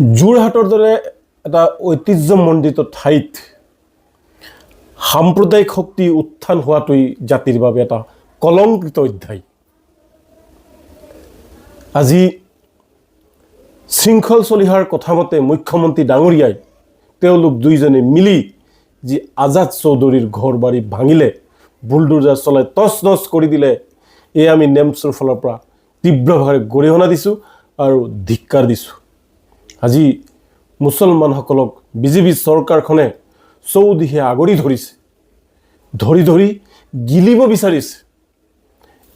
যোৰহাটৰ দৰে এটা ঐতিহ্যমণ্ডিত ঠাইত সাম্প্ৰদায়িক শক্তি উত্থান হোৱাটোৱেই জাতিৰ বাবে এটা কলংকিত অধ্যায়। আজি শৃংখল চলিহাৰ কথামতে মুখ্যমন্ত্ৰী ডাঙৰীয়াই তেওঁলোক দুইজনে মিলি যি আজাদ চৌধুৰীৰ ঘৰ বাৰী ভাঙিলে, বুলডোজাৰ চলাই টচ নচ কৰি দিলে এই আমি নেমছৰ ফালৰ পৰা তীব্ৰভাৱে গৰিহণা দিছোঁ আৰু ধিক্কাৰ দিছোঁ। আজি মুছলমানসকলক বিজেপি চৰকাৰখনে চৌদিশে আগৰি ধৰিছে। ধৰি ধৰি গিলিব বিচাৰিছে।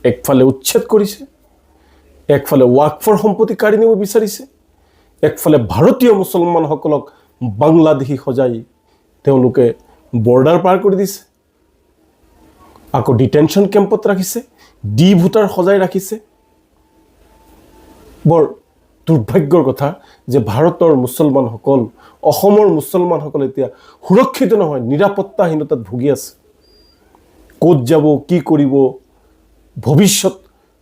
একফালে উচ্ছেদ কৰিছে, একফালে ৱাকফৰ সম্পত্তি কাঢ়ি নিব বিচাৰিছে, একফালে ভাৰতীয় মুছলমানসকলক বাংলাদেশী সজাই তেওঁলোকে বৰ্ডাৰ পাৰ কৰি দিছে। আকৌ ডিটেনশ্যন কেম্পত ৰাখিছে, ডি ভোটাৰ সজাই ৰাখিছে। বৰ দুৰ্ভাগ্যৰ কথা যে ভাৰতৰ মুছলমানসকল, অসমৰ মুছলমানসকল এতিয়া সুৰক্ষিত নহয়, নিৰাপত্তাহীনতাত ভুগি আছে। ক'ত যাব, কি কৰিব, ভৱিষ্যত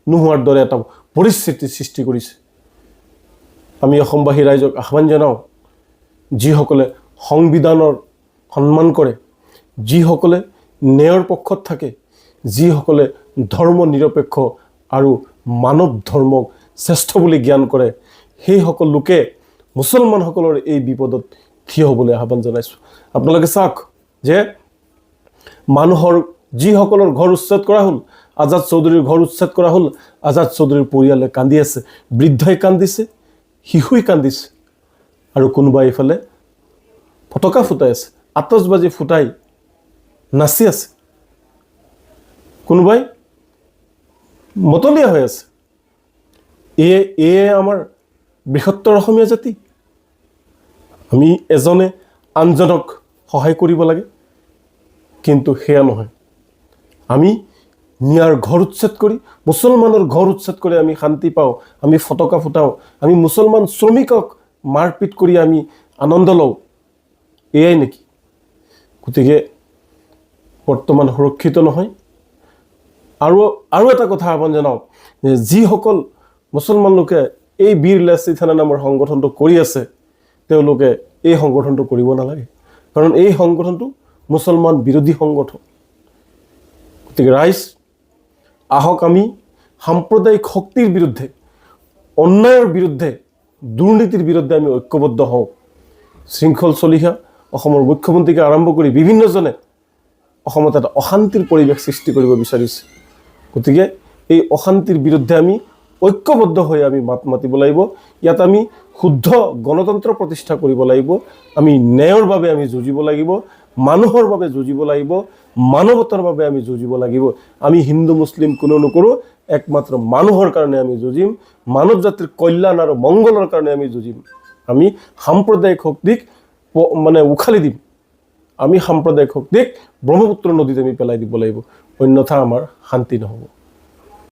নোহোৱাৰ দৰে এটা পৰিস্থিতিৰ সৃষ্টি কৰিছে। আমি অসমবাসী ৰাইজক আহ্বান জনাওঁ, যিসকলে সংবিধানৰ সন্মান কৰে, যিসকলে ন্যায়ৰ পক্ষত থাকে, যিসকলে ধৰ্ম নিৰপেক্ষ আৰু মানৱ ধৰ্মক শ্ৰেষ্ঠ বুলি জ্ঞান কৰে সেইসকল লোকে মুছলমানসকলৰ এই বিপদত থিয় হ'বলৈ আহ্বান জনাইছোঁ। আপোনালোকে চাওক যে মানুহৰ যিসকলৰ ঘৰ উচ্ছেদ কৰা হ'ল, আজাদ চৌধুৰীৰ ঘৰ উচ্ছেদ কৰা হ'ল, আজাদ চৌধুৰীৰ পৰিয়ালে কান্দি আছে, বৃদ্ধই কান্দিছে, শিশুই কান্দিছে আৰু কোনোবাই এইফালে ফটকা ফুটাই আছে, আতচবাজি ফুটাই নাচি আছে। কোনোবাই মতলীয়া হৈ আছে। এয়ে এয়ে আমাৰ বৃহত্তৰ অসমীয়া জাতি। আমি এজনে আনজনক সহায় কৰিব লাগে, কিন্তু সেয়া নহয়। আমি মিয়াৰ ঘৰ উচ্ছেদ কৰি, মুছলমানৰ ঘৰ উচ্ছেদ কৰি আমি শান্তি পাওঁ, আমি ফটকা ফুটাওঁ, আমি মুছলমান শ্ৰমিকক মাৰপিট কৰি আমি আনন্দ লওঁ। এয়াই নেকি? গতিকে বৰ্তমান সুৰক্ষিত নহয়। আৰু আৰু এটা কথা আহ্বান জনাওঁ যিসকল মুছলমান লোকে এই বীৰ লাচি থানা নামৰ সংগঠনটো কৰি আছে, তেওঁলোকে এই সংগঠনটো কৰিব নালাগে। কাৰণ এই সংগঠনটো মুছলমান বিৰোধী সংগঠন। গতিকে ৰাইজ, আহক আমি সাম্প্ৰদায়িক শক্তিৰ বিৰুদ্ধে, অন্যায়ৰ বিৰুদ্ধে, দুৰ্নীতিৰ বিৰুদ্ধে আমি ঐক্যবদ্ধ হওঁ। শৃংখল চলিহা অসমৰ মুখ্যমন্ত্ৰীকে আৰম্ভ কৰি বিভিন্নজনে অসমত এটা অশান্তিৰ পৰিৱেশ সৃষ্টি কৰিব বিচাৰিছে। গতিকে এই অশান্তিৰ বিৰুদ্ধে আমি ঐক্যবদ্ধ হৈ আমি মাত মাতিব লাগিব। ইয়াত আমি শুদ্ধ গণতন্ত্ৰ প্ৰতিষ্ঠা কৰিব লাগিব। আমি ন্যায়ৰ বাবে আমি যুঁজিব লাগিব। মানুহৰ বাবে যুঁজিব লাগিব। মানৱতাৰ বাবে আমি যুঁজিব লাগিব। আমি হিন্দু, মুছলিম কোনো নকৰোঁ। একমাত্ৰ মানুহৰ কাৰণে আমি যুঁজিম। মানৱ জাতিৰ কল্যাণ আৰু মংগলৰ কাৰণে আমি যুঁজিম। আমি সাম্প্ৰদায়িক শক্তিক মানে উখালি দিম। আমি সাম্প্ৰদায়িক শক্তিক ব্ৰহ্মপুত্ৰ নদীত আমি পেলাই দিব লাগিব। অন্যথা আমাৰ শান্তি নহ'ব।